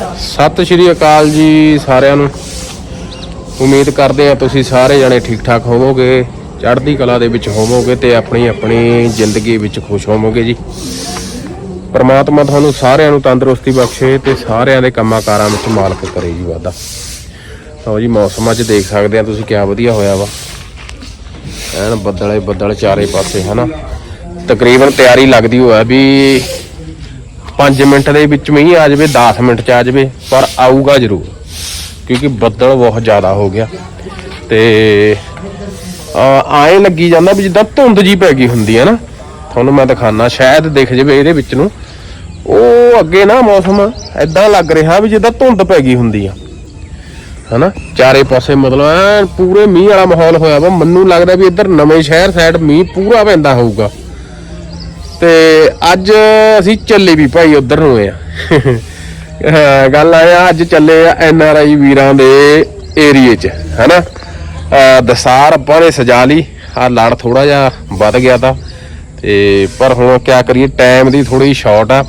ਸਤਿ ਸ਼੍ਰੀ ਅਕਾਲ ਜੀ ਸਾਰਿਆਂ ਨੂੰ। ਉਮੀਦ ਕਰਦੇ ਆ ਤੁਸੀਂ ਸਾਰੇ ਜਣੇ ਠੀਕ ਠਾਕ ਹੋਵੋਗੇ, ਚੜ੍ਹਦੀ ਕਲਾ ਦੇ ਵਿੱਚ ਹੋਵੋਗੇ ਤੇ ਆਪਣੀ ਆਪਣੀ ਜ਼ਿੰਦਗੀ ਵਿੱਚ ਖੁਸ਼ ਹੋਵੋਗੇ ਜੀ। ਪਰਮਾਤਮਾ ਤੁਹਾਨੂੰ ਸਾਰਿਆਂ ਨੂੰ ਤੰਦਰੁਸਤੀ ਬਖਸ਼ੇ ਤੇ ਸਾਰਿਆਂ ਦੇ ਕੰਮਾਂ ਕਾਰਾਂ ਵਿੱਚ ਮਾਲਕ ਕਰੇ ਜੀ ਵਾਦਾ ਲਓ ਜੀ, ਮੌਸਮ ਅੱਜ ਦੇਖ ਸਕਦੇ ਆ ਤੁਸੀਂ, ਕਿਆ ਵਧੀਆ ਹੋਇਆ ਵਾ। ਐਨ ਬੱਦਲੇ ਬੱਦਲ ਚਾਰੇ ਪਾਸੇ, ਹਨਾ। ਤਕਰੀਬਨ ਤਿਆਰੀ ਲੱਗਦੀ ਹੋਇਆ ਵੀ 5 ਮਿੰਟ ਦੇ ਵਿੱਚ ਮੀਂਹ ਆ ਜਾਵੇ 10 ਮਿੰਟ ਚ ਆ ਜਾਵੇ, ਪਰ ਆਊਗਾ ਜ਼ਰੂਰ, ਕਿਉਂਕਿ ਬੱਦਲ ਬਹੁਤ ਜ਼ਿਆਦਾ ਹੋ ਗਿਆ। ਤੇ ਆਏ ਲੱਗੀ ਜਾਂਦਾ ਵੀ ਜਿੱਦਾਂ ਧੁੰਦ ਜੀ ਪੈ ਗਈ ਹੁੰਦੀ ਹੈ ਨਾ, ਤੁਹਾਨੂੰ ਮੈਂ ਦਿਖਾਣਾ ਸ਼ਾਇਦ ਦਿਖ ਜਾਵੇ ਇਹਦੇ ਵਿੱਚ ਨੂੰ। ਉਹ ਅੱਗੇ ਨਾ ਮੌਸਮ ਐਦਾਂ ਲੱਗ ਰਿਹਾ ਵੀ ਜਿੱਦਾਂ ਧੁੰਦ ਪੈ ਗਈ ਹੁੰਦੀ ਆ। ਹਨਾ? ਚਾਰੇ ਪਾਸੇ ਮਤਲਬ ਐਨ ਪੂਰੇ ਮੀਂਹ ਵਾਲਾ ਮਾਹੌਲ ਹੋਇਆ ਵਾ। ਮੈਨੂੰ ਲੱਗਦਾ ਵੀ ਇੱਧਰ ਨਵੇਂ ਸ਼ਹਿਰ ਸਾਈਡ ਮੀਂਹ ਪੂਰਾ ਪੈਂਦਾ ਹੋਊਗਾ। ਤੇ ਅੱਜ ਅਸੀਂ ਚੱਲੇ ਵੀ ਭਾਈ ਉਧਰ ਨੂੰ ਆ। ਹਾਂ, ਗੱਲ ਆਇਆ ਅੱਜ ਚੱਲੇ ਆ ਐਨ ਆਰ ਆਈ ਵੀਰਾਂ ਦੇ ਏਰੀਏ 'ਚ ਹਨਾ? ਅਹ ਦਸਾਰ ਆਪਾਂ ਨੇ ਸਜਾ ਲਈ ਆ ਲੜ ਥੋੜਾ ਜਿਹਾ ਵੱਧ ਗਿਆ ਤਾਂ। ਤੇ ਪਰ ਹੁਣ ਕਿਆ ਕਰੀਏ ਟਾਈਮ ਦੀ ਥੋੜੀ ਸ਼ਾਰਟ ਆ।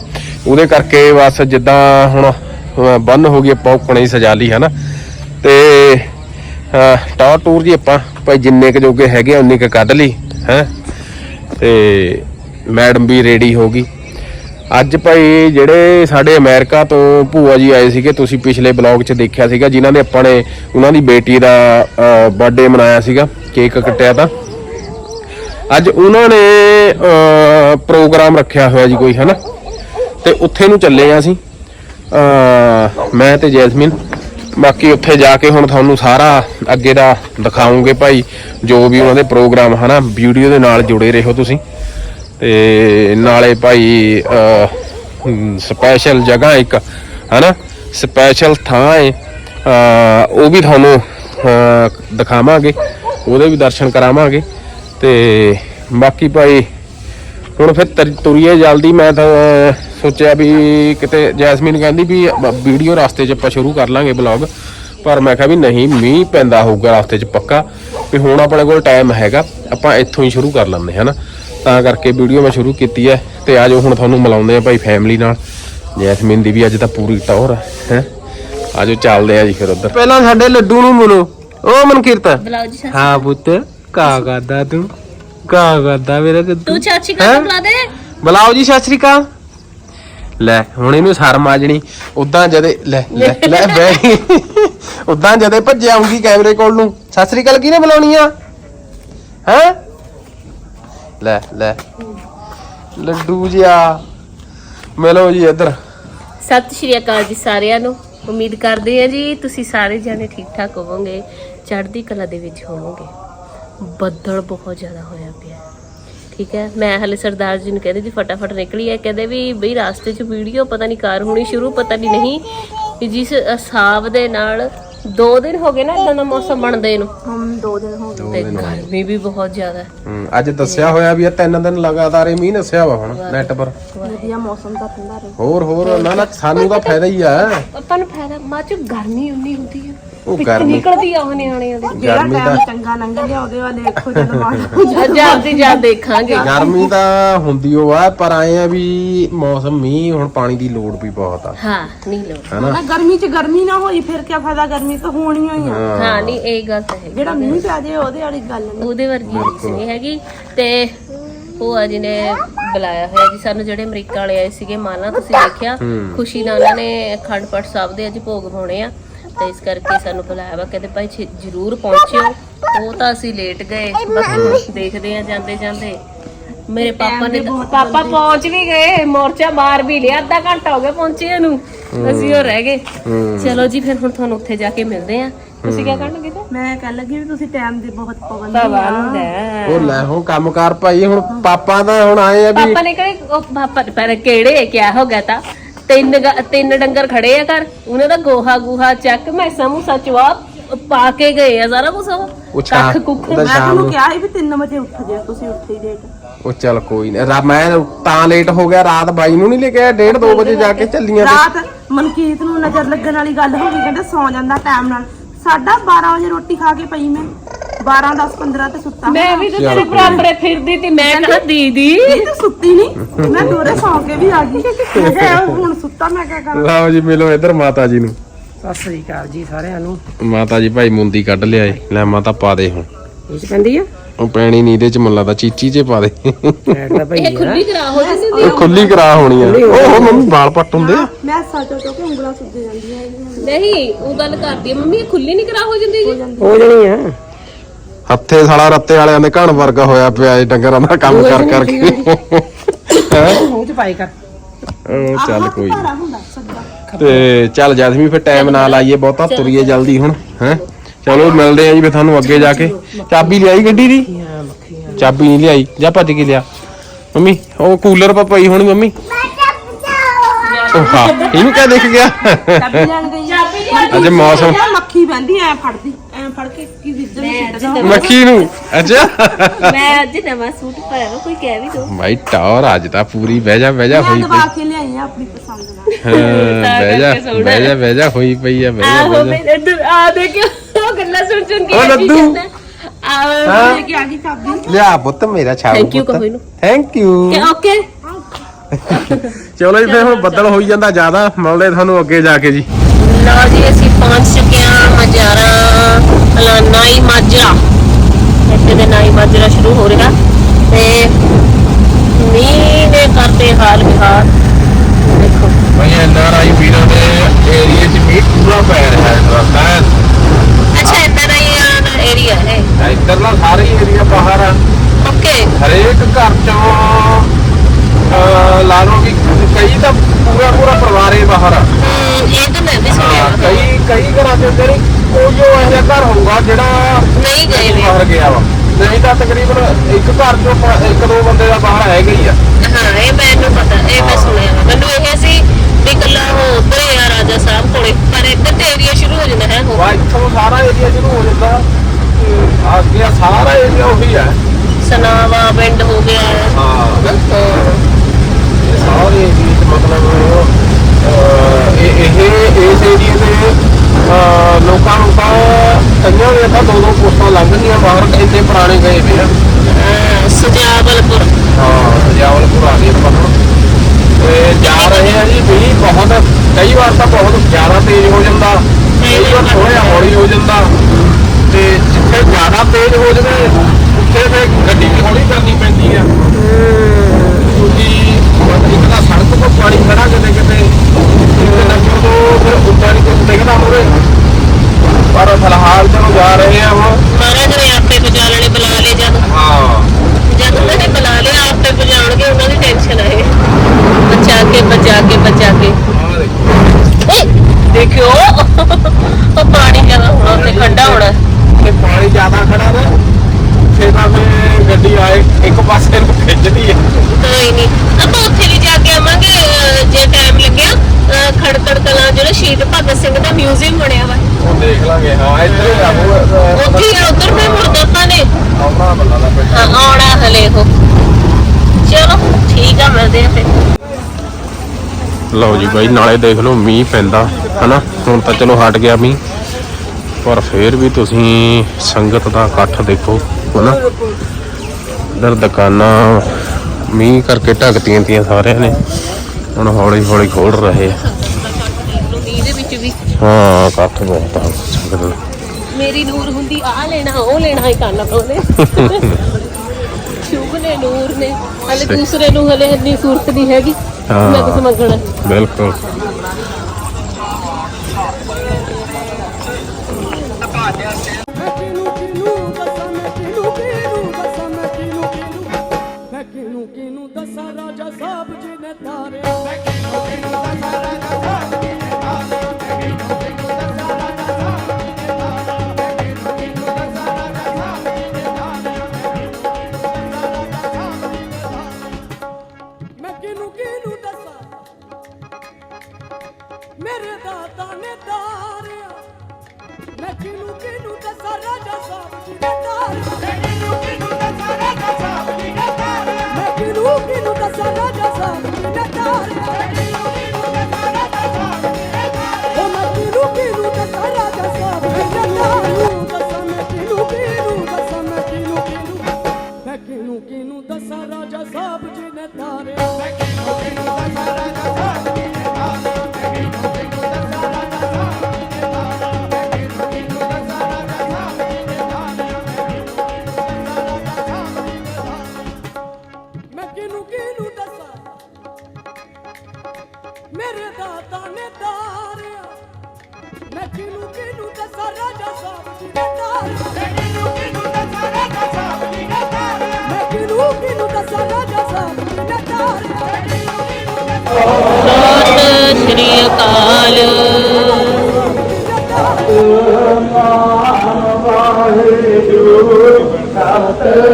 ਉਹਦੇ ਕਰਕੇ ਬਸ ਜਿੱਦਾਂ ਹੁਣ ਬੰਨ ਹੋ ਗਈ ਆਪਾਂ ਉੱਕਣੇ ਹੀ ਸਜਾ ਲਈ ਹਨਾ? ਤੇ ਟਾਰ ਟੂਰ ਜੀ ਆਪਾਂ ਭਾਈ ਜਿੰਨੇ ਕ ਜੋਗੇ ਹੈਗੇ ਆ ਉਨੇ ਕ ਕੱਢ ਲਈ ਹੈ? ਤੇ ਮੈਡਮ ਵੀ ਰੈਡੀ ਹੋ ਗਈ। ਅੱਜ ਭਾਈ ਜਿਹੜੇ ਸਾਡੇ ਅਮਰੀਕਾ ਤੋਂ ਭੂਆ ਜੀ ਆਏ ਸੀਗੇ, ਤੁਸੀਂ ਪਿਛਲੇ ਬਲੌਗ 'ਚ ਦੇਖਿਆ ਸੀਗਾ, ਜਿਨ੍ਹਾਂ ਨੇ ਆਪਾਂ ਨੇ ਉਹਨਾਂ ਦੀ ਬੇਟੀ ਦਾ ਬਰਥਡੇ ਮਨਾਇਆ ਸੀਗਾ, ਕੇਕ ਕੱਟਿਆ ਤਾਂ। ਅੱਜ ਉਹਨਾਂ ਨੇ ਪ੍ਰੋਗਰਾਮ ਰੱਖਿਆ ਹੋਇਆ ਜੀ ਕੋਈ, ਹਨਾ? ਤੇ ਉੱਥੇ ਨੂੰ ਚੱਲੇ ਆ ਅਸੀਂ। ਮੈਂ ਤੇ ਜੈਸਮੀਨ। ਬਾਕੀ ਉੱਥੇ ਜਾ ਕੇ ਹੁਣ ਤੁਹਾਨੂੰ ਸਾਰਾ ਅੱਗੇ ਦਾ ਦਿਖਾਉਂਗੇ ਭਾਈ, ਜੋ ਵੀ ਉਹਨਾਂ ਦੇ ਪ੍ਰੋਗਰਾਮ, ਹਨਾ? ਵੀਡੀਓ ਦੇ ਨਾਲ ਜੁੜੇ ਰਹੋ ਤੁਸੀਂ। ਤੇ ਨਾਲੇ ਭਾਈ ਸਪੈਸ਼ਲ ਜਗ੍ਹਾ ਇੱਕ, ਹਨਾ? ਸਪੈਸ਼ਲ ਥਾਂ ਹੈ ਉਹ ਵੀ ਤੁਹਾਨੂੰ ਦਿਖਾਵਾਂਗੇ। ਉਹਦੇ ਵੀ ਦਰਸ਼ਨ ਕਰਾਵਾਂਗੇ। ਤੇ ਬਾਕੀ ਭਾਈ, ਹੁਣ ਫਿਰ ਤਰ- ਤੁਰੀਏ ਜਲਦੀ। ਮੈਂ ਤਾਂ ਸੋਚਿਆ ਵੀ ਕਿਤੇ ਜੈਸਮੀਨ ਕਹਿੰਦੀ ਵੀ ਵੀਡੀਓ ਰਸਤੇ 'ਚ ਆਪਾਂ ਸ਼ੁਰੂ ਕਰ ਲਾਂਗੇ ਬਲੌਗ ਪਰ ਮੈਂ ਕਿਹਾ ਵੀ ਨਹੀਂ, ਮੀਂਹ ਪੈਂਦਾ ਹੋਊਗਾ ਰਸਤੇ 'ਚ ਪੱਕਾ। ਵੀ ਹੁਣ ਆਪਣੇ ਕੋਲ ਟਾਈਮ ਹੈਗਾ, ਆਪਾਂ ਇੱਥੋਂ ਹੀ ਸ਼ੁਰੂ ਕਰ ਲੈਂਦੇ, ਹਨਾ? ਤਾਂ ਕਰਕੇ ਵੀਡੀਓ ਮੈਂ ਸ਼ੁਰੂ ਕੀਤੀ ਹੈ ਤੇ ਆਜੋ ਹੁਣ ਤੁਹਾਨੂੰ ਮਿਲਾਉਂਦੇ ਆ ਭਾਈ ਫੈਮਿਲੀ ਨਾਲ। ਜੈਸਮੀਨ ਦੀ ਵੀ ਅੱਜ ਤਾਂ ਪੂਰੀ ਟੌਰ ਹੈ? ਆਜੋ ਚੱਲਦੇ ਆ ਜੀ ਫਿਰ ਉਧਰ। ਪਹਿਲਾਂ ਸਾਡੇ ਲੱਡੂ ਨੂੰ ਮਿਲੋ। ਉਹ ਮਨਕੀਰਤ। ਬੁਲਾਓ ਜੀ ਸਤਿ ਹਾਂ ਪੁੱਤ ਕਾ ਕਰਦਾ ਤੂੰ। ਕਾ ਕਰਦਾ ਮੇਰਾ ਤੂੰ ਚਾਚੀ? ਕਾ ਬੁਲਾ ਦੇ। ਬੁਲਾਓ ਜੀ ਸਤਿ ਸ੍ਰੀ ਅਕਾਲ। ਲੈ ਹੁਣ ਇਹਨੂੰ ਸ਼ਰਮ ਆ ਜਣੀ। ਉਦਾਂ ਜਦੇ ਲੈ ਲੈ ਲੈ ਬੈ ਉਦਾਂ ਜਦੇ ਭੱਜ ਆਉਂਗੀ ਕੈਮਰੇ ਕੋਲ ਨੂੰ। ਸਤਿ ਸ੍ਰੀ ਅਕਾਲ ਕਿਹਨੇ ਬੁਲਾਉਣੀ ਆ? ਹੈ? ਲੈ ਲੈ। ਲੱਡੂ ਜਿਆ। ਮਿਲੋ ਜੀ ਇੱਧਰ। ਸਤਿ ਸ਼੍ਰੀ ਅਕਾਲ ਜੀ ਸਾਰਿਆਂ ਨੂੰ। ਉਮੀਦ ਕਰਦੇ ਹਾਂ ਜੀ ਤੁਸੀਂ ਸਾਰੇ ਜਾਣੇ ਠੀਕ ਠਾਕ ਹੋਵੋਗੇ, ਚੜ੍ਹਦੀ ਕਲਾ ਦੇ ਵਿੱਚ ਹੋਵੋਗੇ। ਬੱਦਲ ਬਹੁਤ ਜ਼ਿਆਦਾ ਹੋਇਆ ਪਿਆ। ਠੀਕ ਹੈ, ਮੈਂ ਹਲੇ ਸਰਦਾਰ ਜੀ ਨੂੰ ਕਹਿੰਦੇ ਜੀ ਫਟਾਫਟ ਨਿਕਲੀ ਹੈ। ਕਹਿੰਦੇ ਵੀ ਬਈ ਰਾਸਤੇ 'ਚ ਵੀਡੀਓ ਪਤਾ ਨਹੀਂ ਕਾਰ ਹੋਣੀ ਸ਼ੁਰੂ, ਪਤਾ ਨਹੀਂ ਨਹੀਂ। ਜਿਸ ਹਿਸਾਬ ਦੇ ਨਾਲ 2 ਦਿਨ ਹੋ ਗਏ ਨਾ ਇਦਾਂ ਦਾ ਮੌਸਮ ਬਣਦੇ ਨੂੰ। ਹਮ ਦੋ ਦਿਨ ਹੋ ਗਏ। ਤੇ ਗਰਮੀ ਵੀ ਬਹੁਤ ਜ਼ਿਆਦਾ। ਹੈ। ਹਮ, ਅੱਜ ਦੱਸਿਆ ਹੋਇਆ ਵੀ ਇਹ ਤਿੰਨ ਦਿਨ ਲਗਾਤਾਰ ਇਹ ਮੀਂਹ ਦੱਸਿਆ ਵਾ ਹੁਣ ਨੈਟ ਪਰ। ਵਧੀਆ ਮੌਸਮ ਤਾਂ ਠੰਡਾ ਰਹੇ। ਹੋਰ ਹੋਰ ਨਾ ਨਾ ਸਾਨੂੰ ਤਾਂ ਫਾਇਦਾ ਹੀ ਆ। ਆਪਾਂ ਨੂੰ ਫਾਇਦਾ ਮਾਂ ਚ ਗਰਮੀ ਉਨੀ ਹੁੰਦੀ ਹੈ ਉਹ ਗਰਮੀ ਨਿਕਲਦੀ ਆ ਉਹ ਨਿਆਣਿਆਂ ਦੇ। ਜਿਹੜਾ ਗਰਮੀ ਟਾਈਮ ਚੰਗਾ ਲੰਘ ਗਿਆ ਉਹਦੇ ਵਾਲੇ ਦੇਖੋ ਜਦ ਮਾਰ ਜਲਦੀ ਜਲਦੀ ਦੇਖਾਂਗੇ। ਗਰਮੀ ਤਾਂ ਹੁੰਦੀ ਓ ਆ ਪਰ ਆਏ ਆ ਵੀ ਮੌਸਮ ਮੀਂਹ ਹੁਣ ਪਾਣੀ ਦੀ ਲੋੜ ਵੀ ਬਹੁਤ ਆ। ਹਾਂ ਨਹੀਂ ਲੋ ਹੈਨਾ? ਨਾ ਗਰਮੀ ਚ ਗਰਮੀ ਨਾ ਹੋਈ ਫਿਰ ਕੀ ਫਾਇਦਾ? ਗਰਮੀ ਤਾਂ ਹੋਣੀ ਹੋਈ ਆ। ਹਾਂ। ਨਹੀਂ ਇਹ ਗੱਲ ਤਾਂ ਹੈਗੀ। ਜਿਹੜਾ ਮੀਂਹ ਪੈ ਜਾਏ ਉਹਦੇ ਵਾਲੀ ਗੱਲ ਨਹੀਂ। ਉਹਦੇ ਵਰਗੀ ਰੀਸ ਨਹੀਂ ਹੈਗੀ। ਤੇ ਭੂਆ ਜੀ ਨੇ ਬੁਲਾਇਆ ਹੋਇਆ ਜੀ ਸਾਨੂੰ ਜਿਹੜੇ ਅਮਰੀਕਾ ਵਾਲੇ ਆਏ ਸੀਗੇ ਮਾਲਾ ਤੁਸੀਂ ਦੇਖਿਆ? ਖੁਸ਼ੀ ਨਾਲ ਉਹਨਾਂ ਨੇ ਅਖੰਡ ਪਾਠ ਸਾਹਿਬ ਦੇ ਅੱਜ ਭੋਗ ਪਾਉਣੇ ਆ। ਤੇ ਇਸ ਕਰਕੇ ਸਾਨੂੰ ਬੁਲਾਇਆ ਵਾ। ਕਹਿੰਦੇ ਭਾਈ ਛੇ- ਜ਼ਰੂਰ ਪਹੁੰਚਿਓ। ਉਹ ਤਾਂ ਅਸੀਂ ਲੇਟ ਗਏ। ਬਾਕੀ ਦੇਖਦੇ ਆ ਜਾਂਦੇ ਜਾਂਦੇ। ਮੇਰੇ ਪਾਪਾ ਨੇ ਤਾਂ- ਪਾਪਾ ਪਹੁੰਚ ਵੀ ਗਏ। ਮੋਰਚਾ ਮਾਰ ਵੀ ਲਿਆ। ਅੱਧਾ ਘੰਟਾ ਹੋ ਗਿਆ ਪਹੁੰਚੇ ਨੂੰ। ਅਸੀਂ ਉਹ ਰਹਿ ਗਏ। ਚਲੋ ਜੀ ਫਿਰ ਹੁਣ ਤੁਹਾਨੂੰ ਉੱਥੇ ਜਾ ਕੇ ਮਿਲਦੇ ਆ। ਤੁਸੀਂ ਕੀ ਕਰਨਗੇ ਤੇ ਮੈਂ ਕਹਿ ਲੱਗੀ ਵੀ ਤੁਸੀਂ ਟਾਈਮ ਦੇ ਬਹੁਤ ਪਾਬੰਦ ਲੈ ਉਹ ਲੈ ਹੁਣ ਕੰਮਕਾਰ ਭਾਈ ਹੁਣ ਪਾਪਾ ਤਾਂ ਹੁਣ ਆਏ ਆ ਵੀ ਪਾਪਾ ਨੇ ਕਹੇ ਉਹ ਪਾਪਾ ਪਰ ਕਿਹੜੇ ਕਿਆ ਹੋ ਗਿਆ ਤਾਂ। ਤਿੰਨ ਗ- ਤਿੰਨ ਡੰਗਰ ਖੜੇ ਆ ਘਰ। ਉਹਨਾਂ ਦਾ ਗੋਹਾ ਗੂਹਾ ਚੱਕ ਮੈਂ ਸਮੂਸਾ ਚਵਾ ਪਾ ਕੇ ਗਏ ਆ ਸਾਰਾ ਕੁਝ ਉਹ। ਛਾਂ ਕੱਖ ਕੁੱਖ ਉਹਦਾ ਮੈਂ ਸ਼ਾਮ ਤੁਹਾਨੂੰ ਨੂੰ ਕਿਹਾ ਸੀ ਵੀ 3 ਵਜੇ ਉੱਠ ਜਾਓ ਤੁਸੀਂ ਉੱਠੇ ਹੀ ਲੇਟ ਉਹ ਚੱਲ ਕੋਈ ਨਹੀਂ ਰਾ ਮੈਂ ਤਾਂ ਲੇਟ ਹੋ ਗਿਆ ਰਾਤ ਬਾਈ ਨੂੰ ਨਹੀਂ ਲੈ ਕੇ ਆਇਆ 1:30 2 ਵਜੇ ਜਾ ਕੇ ਚੱਲੀਆਂ ਤੇ। ਰਾਤ ਮਨਕੀਤ ਨੂੰ ਨਜ਼ਰ ਲੱਗਣ ਵਾਲੀ ਗੱਲ ਹੋ ਗਈ ਕਹਿੰਦੇ ਸੌ ਜਾਂਦਾ ਟਾਈਮ ਨਾਲ। ਸਾਡਾ 12 ਵਜੇ ਰੋਟੀ ਖਾ ਕੇ ਪਈ ਮੈਂ। 12 10 15 ਤੇ ਸੁੱਤਾ ਮੈਂ ਵੀ ਤਾਂ ਚੱਲ ਤੇਰੇ ਕੋਈ ਬਰਾਬਰੇ ਫਿਰਦੀ ਤੇ ਮੈਂ ਕਹਾ ਦੀਦੀ। ਇਹ ਤਾਂ ਸੁੱਤੀ ਨਹੀਂ ਮੈਂ ਦੂਰੇ ਸੌਂ ਕੇ ਵੀ ਆ ਗਈ। ਮੈਂ ਕਿਹਾ ਇਹ ਹੁਣ ਸੁੱਤਾ ਮੈਂ ਕਿਆ ਕਰਾਂ ਲਓ ਜੀ ਮਿਲੋ ਇੱਧਰ ਮਾਤਾ ਜੀ ਨੂੰ। ਸਤਿ ਸ੍ਰੀ ਅਕਾਲ ਜੀ ਸਾਰਿਆਂ ਨੂੰ। ਮਾਤਾ ਜੀ ਭਾਈ ਮੁੰਦੀ ਕੱਢ ਲਿਆਏ ਲੈ ਮਾਤਾ ਪਾ ਦੇ ਹੁਣ। ਇਹ ਚ ਪੈਂਦੀ ਆ? ਉਹ ਪੈਣੀ ਨਹੀਂ ਇਹਦੇ ਚ ਮੁੱਲਾ ਦਾ ਚੀਚੀ ਚ ਪਾ ਦੇ। ਐਡ ਤਾਂ ਭਈ ਇਹ ਖੁੱਲੀ ਕਰਾ ਹੋ ਜਾਂਦੀ ਇਹ ਖੁੱਲੀ ਕਰਾ ਹੋਣੀ ਆ। ਓਹ ਮੰਮੀ ਵਾਲ ਪੱਟ ਹੁੰਦੇ ਆ। ਮੈਂ ਸੱਚੋ ਚੋ ਕੇ ਉਂਗਲਾਂ ਸੁੱਜ ਜਾਂਦੀਆਂ ਨਹੀਂ ਉਹ ਗੱਲ ਕਰਦੀ ਆ ਮੰਮੀ ਇਹ ਖੁੱਲੀ ਨਹੀਂ ਕਰਾ ਹੋ ਜਾਂਦੀ ਜੀ। ਹੋ ਜਣੀ ਆ। ਹੱਥੇ ਸਾਲਾ ਰੱਤੇ ਵਾਲਿਆਂ ਦੇ ਘਣ ਵਰਗਾ ਹੋਇਆ ਪਿਆ ਇਹ ਡੰਗਰਾਂ ਦਾ ਕੰਮ ਕਰ ਕਰਕੇ ਹੈਂ? ਮੂੰਹ ਚ ਪਾਈ ਕਰ। ਉਹ ਚੱਲ ਕੋਈ ਨੀ। ਭਾਰਾ ਹੁੰਦਾ ਸੱਜਾ। ਤੇ ਚੱਲ ਜੈਸਮੀ ਫਿਰ ਟਾਈਮ ਨਾ ਲਾਈਏ ਬਹੁਤਾ ਤੁਰੀਏ ਜਲਦੀ ਹੁਣ ਹੈ? ਚਲੋ ਮਿਲਦੇ ਆ ਜੀ ਫਿਰ ਤੁਹਾਨੂੰ ਅੱਗੇ ਜਾ ਕੇ। ਚਾਬੀ ਲਿਆਈ ਗੱਡੀ ਦੀ? ਚਾਬੀ ਨਹੀਂ ਲਿਆਈ ਜਾ ਭੱਜ ਕੇ ਲਿਆ। ਮੰਮੀ ਉਹ ਕੂਲਰ ਪਾ ਪਈ ਹੋਣੀ ਮੰਮੀ। ਉਹ ਹਾਂ ਇਹਨੂੰ ਕਿਆ ਦਿਖ ਗਿਆ। ਚਾਬੀ ਲੈਣ ਗਈ। ਅੱਜ ਮੌਸਮ ਮੱਖੀ ਬੰਦੀ ਐ ਫੜਦੀ ਐ ਫੜ ਕੇ ਕੀ। ਮੱਖੀ ਨੂੰ ਅੱਛਾ। ਮੈਂ ਅੱਜ ਨਵਾਂ ਸੂਟ ਪਾਇਆ ਵਾ, ਕੋਈ ਕਹਿ ਵੀ ਦੋ। ਭਾਈ ਟੌਰ ਅੱਜ ਤਾਂ ਪੂਰੀ ਬਹਿ ਜਾ ਬਹਿ ਜਾ ਮੈਂ ਹੋਈ ਦਵਾ ਕੇ ਲਿਆਈ ਆ ਆਪਣੀ ਪਸੰਦ ਨਾਲ। ਹਾਂ, ਬਹਿ ਜਾ ਬਹਿ ਜਾ ਬਹਿ ਜਾ ਹੋਈ ਪਈ ਆ ਬਹਿ ਜਾ ਆਹੋ ਬਹਿ ਜਾ। ਮੇਰੇ ਇੱਧਰ ਆ ਦੇਖਿਓ ਉਹ ਗੱਲਾਂ ਸੁਣ ਸੁਣ ਕੇ ਉਹ ਲੱਡੂ। ਆਹ ਕੇ ਆ ਗਈ ਚਾਬੀ ਲਿਆ ਪੁੱਤ ਮੇਰਾ ਛਾਪ Thank you ਕਹੋ ਇਹਨੂੰ। ਥੈਂਕ ਯੂ ਓਕੇ ਚਲੋ ਜੀ ਫਿਰ ਹੁਣ ਬੱਦਲ ਹੋਈ ਜਾਂਦਾ ਜ਼ਿਆਦਾ। ਮਿਲਦੇ ਤੁਹਾਨੂੰ ਅੱਗੇ ਜਾ ਕੇ ਜੀ। ਲਓ ਜੀ ਅਸੀਂ ਪਹੁੰਚ ਚੁੱਕੇ ਹਾਂ ਮਜਾਰਾ ਨਾਈ ਮਾਜਰਾ। ਇੱਥੇ ਦੇ ਨਾਈ ਮਾਜਰਾ ਸ਼ੁਰੂ ਹੋ ਰਿਹਾ। ਤੇ ਮੀਂਹ ਨੇ ਕਰਦੇ ਹਾਲ ਬਿਹਾਰ ਦੇਖੋ। ਭਾਈ ਐਨਆਰ ਆਈ ਵੀਰਾਂ ਦੇ ਏਰੀਆ 'ਚ ਮੀਂਹ ਪੂਰਾ ਪੈ ਰਿਹਾ ਹੈ ਵਕਤ ਅੱਛਾ ਇੱਧਰ ਦਾ ਏਰੀਆ ਹੈ। ਇੱਧਰਲਾ ਸਾਰੇ ਏਰੀਆ ਬਾਹਰ ਆ। ਓਕੇ। ਹਰੇਕ ਘਰ 'ਚੋਂ ਲਾ ਲਓ ਕਿ ਕਈ ਤਾਂ ਪੂਰਾ ਪੂਰਾ ਪਰਿਵਾਰ ਹੀ ਬਾਹਰ ਆ ਇਹ ਤਾਂ ਮੈਂ ਵੀ ਸੁਣਿਆ ਹਾਂ, ਵਾ। ਕਈ ਕਈ ਘਰਾਂ 'ਚ ਜਿਹੜੀ ਕੋਈ ਉਹ ਇਹੋ ਘਰ ਹੋਊਗਾ ਜਿਹੜਾ ਨਹੀਂ ਗਏ ਵੇ। ਬਾਹਰ ਗਿਆ ਵਾ। ਨਹੀਂ ਤਾਂ ਤਕਰੀਬਨ ਇੱਕ ਘਰ 'ਚੋਂ ਪ- ਇੱਕ ਦੋ ਬੰਦੇ ਦਾ ਬਾਹਰ ਹੈਗਾ ਹੀ ਆ। ਹਾਂ ਇਹ ਮੈਨੂੰ ਪਤਾ ਇਹ ਮੈਂ ਸੁਣਿਆ ਵਾ। ਮੈਨੂੰ ਇਹ ਸੀ ਵੀ ਕੱਲਾ ਉਹ ਉੱਧਰ ਹੀ ਆ ਰਾਜਾ ਸਾਹਿਬ ਕੋਲੇ ਪਰ ਇੱਧਰ ਤੇ ਏਰੀਆ ਸ਼ੁਰੂ ਹੋ ਜਾਂਦਾ ਹੈ ਵਾ ਇੱਥੋਂ ਸਾਰਾ ਏਰੀਆ ਸ਼ੁਰੂ ਹੋ ਜਾਂਦਾ। ਤੇ ਅੱਗੇ ਸਾਰਾ ਏਰੀਆ ਉਹੀ ਹੈ ਸਨਾਵਾ ਪਿੰਡ ਹੋ ਗਿਆ। ਹਾਂ। ਸਾਰੇ ਏਰੀਆ ਮਤਲਬ ਅਹ, ਇਹ ਇਹ ਇਸ ਏਰੀਆ ਦੇ ਲੋਕਾਂ ਨੂੰ ਤਾਂ ਕਈਆਂ ਦੇ ਤਾਂ ਦੋ ਦੋ ਪੋਸਟਾਂ ਲੰਘ ਗਈਆਂ ਬਾਹਰ ਇੰਨੇ ਪੁਰਾਣੇ ਗਏ ਵੇ ਆ। ਸਜਾਵਲਪੁਰ। ਹਾਂ ਸਜਾਵਲਪੁਰ ਆ ਗਏ ਬਾਹਰ ਤੇ ਜਾ ਰਹੇ ਆ ਜੀ ਵੀ ਬਹੁਤ ਕਈ ਵਾਰ ਤਾਂ ਬਹੁਤ ਜ਼ਿਆਦਾ ਤੇਜ਼ ਹੋ ਜਾਂਦਾ। ਕਈ ਵਾਰ ਥੋੜਾ ਹੌਲੀ ਹੋ ਜਾਂਦਾ। ਤੇ ਜਿੱਥੇ ਜ਼ਿਆਦਾ ਤੇਜ਼ ਹੋ ਜਾਵੇ ਉੱਥੇ ਤੇ ਗੱਡੀ ਵੀ ਹੌਲੀ ਕਰਨੀ ਪੈਂਦੀ ਆ। ਕਿਉਂਕਿ ਇੱਕ ਤਾਂ ਤੋਂ ਪਾਣੀ ਖੜਾ ਕਿਤੇ ਕਿਤੇ ਕਿਤੇ ਨਾ ਕਿਤੇ ਫਿਰ ਉੱਦਾਂ ਨਹੀਂ ਕੁਝ ਦਿਖਦਾ ਮੂਹਰੇ ਪਰ ਫਿਲਹਾਲ ਚਲੋ ਜਾ ਰਹੇ ਆ ਹੁਣ ਮਹਾਰਾਜ ਨੇ ਆਪੇ ਬਚਾ ਲੈਣੇ ਬੁਲਾ ਲਏ ਜਦ। ਹਾਂ। ਜਦ ਉਹਨਾਂ ਨੇ ਬੁਲਾ ਲਿਆ ਆਪੇ ਬਚਾਉਣਗੇ ਉਹਨਾਂ ਦੀ ਟੈਨਸ਼ਨ ਆਏ ਬਚਾ ਕੇ ਬਚਾ ਕੇ ਬਚਾ ਕੇ। ਦੇਖੋ ਦੇਖਿਓ। ਉਹ ਪਾਣੀ ਜ਼ਿਆਦਾ ਹੋਣਾ ਉੱਥੇ ਠੰਡਾ ਹੋਣਾ। ਤੇ ਪਾਣੀ ਜ਼ਿਆਦਾ ਖੜਾ ਨਾ ਫੇਰ ਤਾਂ ਫੇਰ ਗੱਡੀ ਆਏ ਇੱਕ ਪਾਸੇ ਨੂੰ ਖਿੱਚਦੀ ਹੈ ਕੋਈ ਨਹੀਂ ਆਪਾਂ ਉੱਥੇ ਵੀ ਜਾ ਕੇ ਆਵਾਂਗੇ ਅਹ, ਜੇ ਟਾਈਮ ਲੱਗਿਆ ਅਹ, ਖੜਕੜ ਕਲਾਂ ਜਿਹੜਾ ਸ਼ਹੀਦ ਭਗਤ ਸਿੰਘ ਦਾ ਮਿਊਜ਼ੀਅਮ ਬਣਿਆ ਵਾ। ਉਹ ਦੇਖ ਲਾਂਗੇ ਹਾਂ ਇੱਧਰ ਹੀ ਆ ਉਹ ਉੱਥੇ ਹੀ ਆ, ਉੱਧਰ ਨੇ ਮੁੜਦਾ ਆਪਾਂ ਨੇ। ਆਉਣਾ ਬੰਦਾ ਦਾ ਪਿੰਡ ਹਾਂ ਆਉਣਾ ਹਲੇ ਉਹ। ਚਲੋ ਠੀਕ ਆ ਮਿਲਦੇ ਆ ਫਿਰ। ਲਓ ਜੀ ਬਾਈ ਨਾਲੇ ਦੇਖ ਲਓ ਮੀਂਹ ਪੈਂਦਾ ਹਨਾ? ਹੁਣ ਤਾਂ ਚਲੋ ਹਟ ਗਿਆ ਮੀਂਹ। ਪਰ ਫੇਰ ਵੀ ਤੁਸੀਂ ਸੰਗਤ ਦਾ ਇਕੱਠ ਦੇਖੋ। ਹਨਾ ਇਧਰ ਦੁਕਾਨਾਂ ਮੀਂਹ ਕਰਕੇ ਢੱਕਤੀਆਂ ਤੀਆਂ ਸਾਰਿਆਂ ਨੇ। ਹੁਣ ਹੌਲੀ ਹੌਲੀ ਖੋਲ ਰਹੇ ਆ। ਵਿੱਚ ਵੀ ਹਾਂ ਇਕੱਠ ਬਹੁਤ ਆ। ਸੰਗਤ ਮੇਰੀ ਨੂਰ ਹੁੰਦੀ ਆ ਲੈਣਾ ਉਹ ਲੈਣਾ ਹੀ ਕੰਨ ਪਾਉਂਦੇ। ਸ਼ੁਭ ਨੇ ਨੂਰ ਨੇ। ਹਲੇ ਦੂਸਰੇ ਨੂੰ ਹਲੇ ਇੰਨੀ ਸੂਰਤ ਨਹੀਂ ਹੈਗੀ। ਮੈਂ ਕੁਝ ਮੰਗਣਾ ਬਿਲਕੁਲ।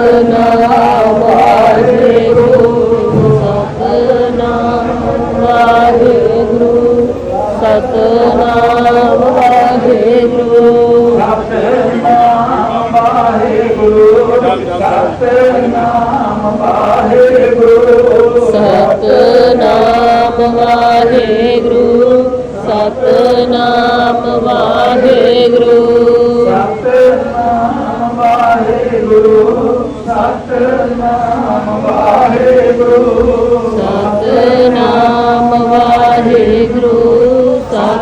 não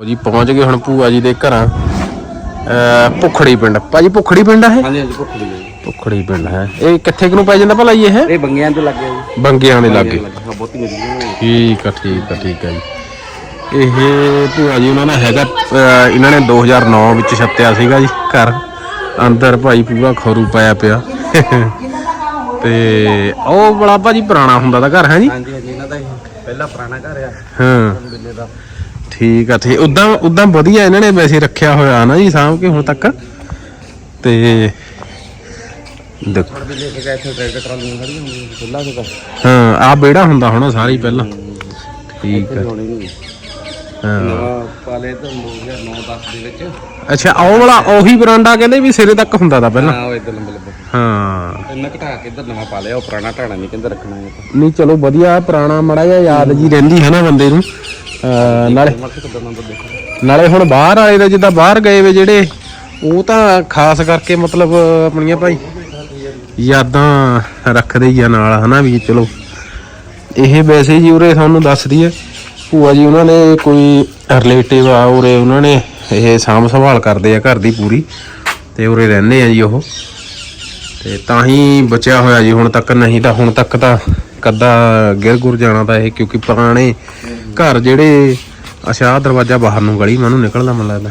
ਜੀ ਪਹੁੰਚ ਗਏ ਹੁਣ ਭੂਆ ਜੀ ਦੇ ਘਰਾਂ। ਅਹ ਭੁੱਖੜੀ ਪਿੰਡ। ਭਾਜੀ ਭੁੱਖੜੀ ਪਿੰਡ ਆ ਇਹ? ਹਾਂਜੀ ਹਾਂਜੀ ਭੁੱਖ ਲਈ ਭੁੱਖੜੀ ਪਿੰਡ ਹੈ। ਇਹ ਕਿੱਥੇ ਕੁ ਨੂੰ ਪੈ ਜਾਂਦਾ ਭਲਾ ਜੀ ਇਹ? ਇਹ ਬੰਗਿਆਂ ਤੋਂ ਲੱਗੇ ਜੀ। ਬੰਗਿਆਂ ਦੇ ਲਾਗੇ। ਹਾਂ ਬਹੁਤੀ ਵਧੀਆ ਠੀਕ ਆ ਠੀਕ ਆ ਠੀਕ ਆ ਜੀ। ਇਹ ਭੂਆ ਜੀ ਉਹਨਾਂ ਦਾ ਹੈਗਾ ਅਹ ਇਹਨਾਂ ਨੇ 2009 ਵਿੱਚ ਛੱਤਿਆ ਸੀਗਾ ਜੀ ਘਰ। ਅੰਦਰ ਭਾਈ ਪੂਰਾ ਖਰੂ ਪਾਇਆ ਪਿਆ। ਤੇ ਉਹ ਬੜਾ ਭਾਜੀ ਪੁਰਾਣਾ ਹੁੰਦਾ ਦਾ ਘਰ ਹੈ ਜੀ? ਹਾਂਜੀ ਹਾਂਜੀ ਇਹਨਾਂ ਦਾ ਇਹ ਪਹਿਲਾ ਪੁਰਾਣਾ ਘਰ ਆ। ਹਾਂ। ਬਿੱਲੇ ਦਾ। ਠੀਕ ਆ ਠੀਕ। ਉਦਾਂ ਉਦਾਂ ਵਧੀਆ ਇਹਨਾਂ ਨੇ ਵੈਸੇ ਰੱਖਿਆ ਹੋਇਆ ਨਾ ਜੀ ਸਾਂਭ ਕੇ ਹੁਣ ਤੱਕ। ਤੇ ਦੇਖੋ। ਬਿੱਲੇ ਕੇ ਇੱਥੇ ਟਰੈਕਟਰ ਟਰਾਲੀਆਂ ਖੜੀਆਂ ਹੁੰਦੀਆਂ ਖੁੱਲਾ ਸੀਗਾ। ਹਾਂ ਆ ਬੇੜਾ ਹੁੰਦਾ ਹੋਣਾ ਸਾਰਾ ਪਹਿਲਾਂ। ਠੀਕ ਆ। ਹੋਣੀ ਨਹੀਂ। ਹਾਂ। ਨਵਾਂ ਪਾਲੇ ਤਾਂ 2009 10 ਦੇ ਵਿੱਚ। ਅੱਛਾ ਉਹ ਵਾਲਾ ਉਹੀ ਬਰਾਂਡਾ ਕਹਿੰਦੇ ਵੀ ਸਿਰੇ ਤੱਕ ਹੁੰਦਾ ਤਾਂ ਪਹਿਲਾਂ। ਹਾਂ ਉਹ ਇਦਾਂ ਲੰਬੇ ਲੰਬੇ ਹਾਂ। ਇਹਨਾਂ ਘਟਾ ਕੇ ਇੱਧਰ ਨਵਾਂ ਪਾ ਲਿਆ ਉਹ ਪੁਰਾਣਾ ਢਾਣਾ ਨਹੀਂ ਕਹਿੰਦੇ ਰੱਖਣਾ ਇਹ ਤਾਂ। ਨਹੀਂ ਚਲੋ ਵਧੀਆ ਪੁਰਾਣਾ ਮੜਾ ਜਿਹਾ ਯਾਦ ਜੀ ਰਹਿੰਦੀ ਹੈ ਨਾ ਬੰਦੇ ਨੂੰ। ਅਹ ਨਾਲੇ ਨਾਲੇ ਹੁਣ ਬਾਹਰ ਵਾਲੇ ਦਾ ਜਿੱਦਾਂ ਬਾਹਰ ਗਏ ਵੇ ਜਿਹੜੇ ਉਹ ਤਾਂ ਖਾਸ ਕਰਕੇ ਮਤਲਬ ਆਪਣੀਆਂ ਭਾਈ ਯਾਦਾਂ ਰੱਖਦੇ ਹੀ ਆ ਨਾਲ ਹਨਾ ਵੀ ਚਲੋ। ਇਹ ਵੈਸੇ ਜੀ ਉਰੇ ਤੁਹਾਨੂੰ ਦੱਸਦੀ ਹੈ ਭੂਆ ਜੀ ਉਹਨਾਂ ਨੇ ਕੋਈ ਰਿਲੇਟਿਵ ਆ ਉਰੇ ਉਹਨਾਂ ਨੇ ਇਹ ਸਾਂਭ ਸੰਭਾਲ ਕਰਦੇ ਆ ਘਰ ਦੀ ਪੂਰੀ ਤੇ ਉਰੇ ਰਹਿੰਦੇ ਆ ਜੀ ਉਹ। ਤੇ ਤਾਂ ਹੀ ਬਚਿਆ ਹੋਇਆ ਜੀ ਹੁਣ ਤੱਕ ਨਹੀਂ ਤਾਂ ਹੁਣ ਤੱਕ ਤਾਂ ਕੱਦਾ ਗਿਰ ਗੁਰ ਜਾਣਾ ਤਾਂ ਇਹ ਕਿਉਂਕਿ ਪੁਰਾਣੇ ਘਰ ਜਿਹੜੇ ਅੱਛਾ ਆਹ ਦਰਵਾਜ਼ਾ ਬਾਹਰ ਨੂੰ ਗਲੀ ਮੈਨੂੰ ਨਿਕਲਦਾ ਮਨ ਲੱਗਦਾ।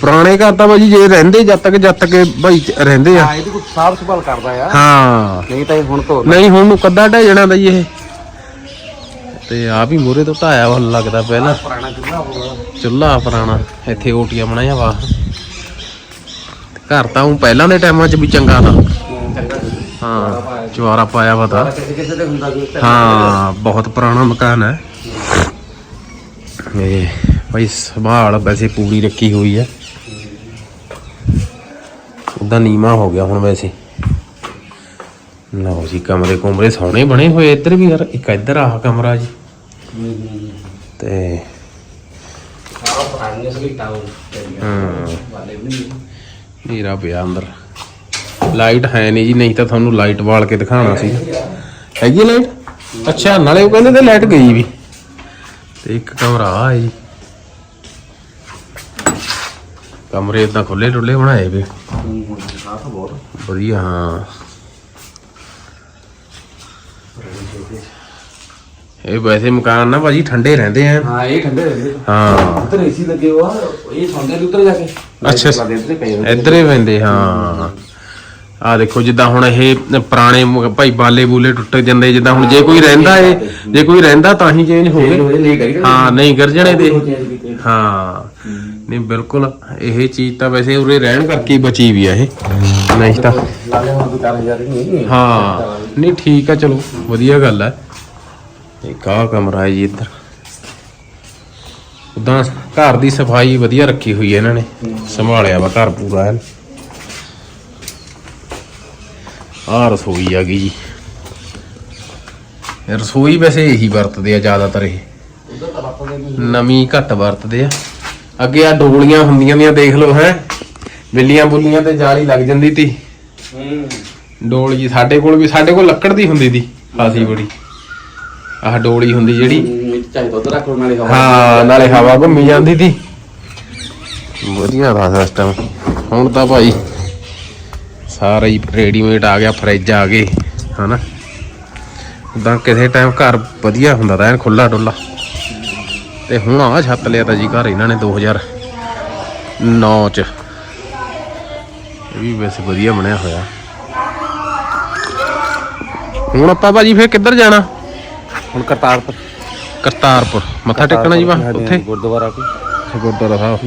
ਪੁਰਾਣੇ ਘਰ ਤਾਂ ਬਾਜੀ ਜੇ ਰਹਿੰਦੇ ਜਦ ਤੱਕ ਜਦ ਤੱਕ ਭਾਈ ਚ- ਰਹਿੰਦੇ ਆ। ਹਾਂ ਇਹਦੀ ਕੋਈ ਸਾਫ਼ ਸੰਭਾਲ ਕਰਦਾ ਆ। ਹਾਂ। ਨਹੀਂ ਤਾਂ ਇਹ ਹੁਣ ਤੋਂ ਨਹੀਂ ਹੁਣ ਨੂੰ ਕੱਦਾ ਢਹਿ ਜਾਣਾ ਦਾ ਜੀ ਇਹ। ਤੇ ਆ ਵੀ ਮੋਰੇ ਤੋਂ ਢਾਇਆ ਵਾ ਲੱਗਦਾ ਪਹਿਲਾਂ। ਪੁਰਾਣਾ ਚੁੱਲ੍ਹਾ ਪੁਰਾਣਾ ਇੱਥੇ ਓਟੀਆਂ ਬਣਾਇਆ ਵਾ। ਘਰ ਤਾਂ ਉਹ ਪਹਿਲਾਂ ਦੇ ਟਾਈਮਾਂ 'ਚ ਵੀ ਚੰਗਾ ਤਾਂ। ਹਾਂ ਚਵਾਰਾ ਪਾਇਆ ਵਾ ਤਾਂ। ਕਿਸੇ ਕਿਸੇ ਦੇ ਹੁੰਦਾ ਕੋਈ ਹਾਂ ਬਹੁਤ ਪੁਰਾਣਾ ਮਕਾਨ ਹੈ। ਇਹ ਭਾਈ ਸੰਭਾਲ ਵੈਸੇ ਪੂਰੀ ਰੱਖੀ ਹੋਈ ਹੈ ਉਹਦਾ ਨੀਮਾ ਹੋ ਗਿਆ ਹੁਣ ਵੈਸੇ। ਲਓ ਜੀ ਕਮਰੇ ਕੁਮਰੇ ਸੋਹਣੇ ਬਣੇ ਹੋਏ ਇੱਧਰ ਵੀ ਯਾਰ ਇੱਕ ਇੱਧਰ ਆਹ ਕਮਰਾ ਜੀ। ਤੇ ਨੀਰਾ ਪਿਆ ਅੰਦਰ। ਲਾਈਟ ਹੈ ਨਹੀਂ ਜੀ ਨਹੀਂ ਤਾਂ ਤੁਹਾਨੂੰ ਲਾਈਟ ਵਾਲ ਕੇ ਦਿਖਾਉਣਾ ਸੀ। ਹੈਗੀ ਲਾਈਟ? ਅੱਛਾ ਨਾਲੇ ਉਹ ਕਹਿੰਦੇ ਤੇ ਲਾਈਟ ਗਈ ਵੀ। ਤੇ ਇੱਕ ਕਮਰਾ ਆ ਹੈ ਜੀ। ਕਮਰੇ ਇਦਾਂ ਖੁੱਲੇ ਡੁੱਲੇ ਬਣਾਏ ਵੇ। ਸਾਫ਼ ਬਹੁਤ ਵਧੀਆ ਹਾਂ। ਇਹ ਵੈਸੇ ਮਕਾਨ ਨਾ ਭਾਜੀ ਠੰਡੇ ਰਹਿੰਦੇ ਆ। ਹਾਂ ਇਹ ਠੰਡੇ ਰਹਿੰਦੇ। ਹਾਂ। ਉੱਧਰ ਏਸੀ ਲੱਗੇ ਹੋਆ ਇਹ ਸੌਂਦੇ ਨੇ ਉੱਧਰ ਜਾ ਕੇ। ਅੱਛਾ। ਇੱਧਰ ਹੀ ਪੈਂਦੇ ਹਾਂ। ਆ ਦੇਖੋ ਜਿੱਦਾਂ ਹੁਣ ਇਹ ਪੁਰਾਣੇ ਭਾਈ ਬਾਲੇ ਬੂਲੇ ਟੁੱਟ ਜਾਂਦੇ ਜਿੱਦਾਂ ਹੁਣ ਜੇ ਕੋਈ ਰਹਿੰਦਾ ਏ ਜੇ ਕੋਈ ਰਹਿੰਦਾ ਤਾਂ ਹੀ ਚੇਂਜ ਹੋ Change ਹੋ ਨਹੀਂ ਕਰੀ ਹਾਂ ਨਹੀਂ ਕਰ ਜਾਣੇ ਕੀਤੇ। ਹਾਂ। ਨਹੀਂ ਬਿਲਕੁਲ ਇਹ ਚੀਜ਼ ਤਾਂ ਵੈਸੇ ਉਰੇ ਰਹਿਣ ਕਰਕੇ ਹੀ ਬਚੀ ਵੀ ਆ ਇਹ। ਨਹੀਂ ਤਾਂ ਲਾਲੇ ਹੁਣ ਵੀ 4000 ਨਹੀਂ ਹਾਂ। ਨਹੀਂ ਠੀਕ ਆ ਚਲੋ ਵਧੀਆ ਗੱਲ ਹੈ ਇੱਕ ਆਹ ਕਮਰਾ ਹੈ ਜੀ ਇੱਧਰ। ਉਦਾਂ ਘਰ ਦੀ ਸਫ਼ਾਈ ਵਧੀਆ ਰੱਖੀ ਹੋਈ ਹੈ ਇਹਨਾਂ ਨੇ। ਸੰਭਾਲਿਆ ਵਾ ਘਰ ਪੂਰਾ ਐਨ ਆਹ ਰਸੋਈ ਆ ਗਈ ਜੀ। ਰਸੋਈ ਵੈਸੇ ਇਹੀ ਵਰਤਦੇ ਆ ਜ਼ਿਆਦਾਤਰ ਇਹ। ਨਵੀਂ ਘੱਟ ਵਰਤਦੇ ਆ। ਅੱਗੇ ਆ ਡੋਲੀਆਂ ਹੁੰਦੀਆਂ ਦੀਆਂ ਦੇਖ ਲਓ, ਹੈ। ਬਿੱਲੀਆਂ ਬੁੱਲੀਆਂ ਤੇ ਜਾਲੀ ਲੱਗ ਜਾਂਦੀ ਤੀ। ਡੋਲੀ ਸਾਡੇ ਕੋਲ ਵੀ, ਸਾਡੇ ਕੋਲ ਲੱਕੜ ਦੀ ਹੁੰਦੀ ਦੀ ਖਾਸੀ ਬੜੀ। ਆਹ ਡੋਲੀ ਹੁੰਦੀ ਜਿਹੜੀ। ਹਾਂ, ਨਾਲੇ ਹਵਾ ਘੁੰਮੀ ਜਾਂਦੀ ਤੀ। ਵਧੀਆ ਦਾ ਸਿਸਟਮ ਹੁਣ ਤਾਂ ਭਾਈ ਸਾਰਾ ਹੀ ਰੈਡੀਮੇਡ ਆ ਗਿਆ ਫਰਿੱਜ ਆ ਗਏ ਹਨਾ? ਉਦਾਂ ਕਿਸੇ ਟਾਈਮ ਘਰ ਵਧੀਆ ਹੁੰਦਾ ਤਾਂ ਐਨ ਖੁੱਲਾ ਡੁੱਲਾ ਤੇ ਹੁਣ ਆ ਛੱਤ ਲਿਆ ਤਾਂ ਜੀ ਘਰ ਇਹਨਾਂ ਨੇ 2009 ਚ। ਇਹ ਵੀ ਵੈਸੇ ਵਧੀਆ ਬਣਿਆ ਹੋਇਆ। ਹੁਣ ਆਪਾਂ ਭਾਜੀ ਫੇਰ ਕਿੱਧਰ ਜਾਣਾ? ਹੁਣ ਕਰਤਾਰਪੁਰ। ਕਰਤਾਰਪੁਰ। ਮੱਥਾ ਟੇਕਣਾ ਜੀ ਵਾ ਉੱਥੇ? ਗੁਰਦੁਆਰਾ ਕੋ ਅੱਛਾ, ਗੁਰਦੁਆਰਾ ਸਾਹਿਬ।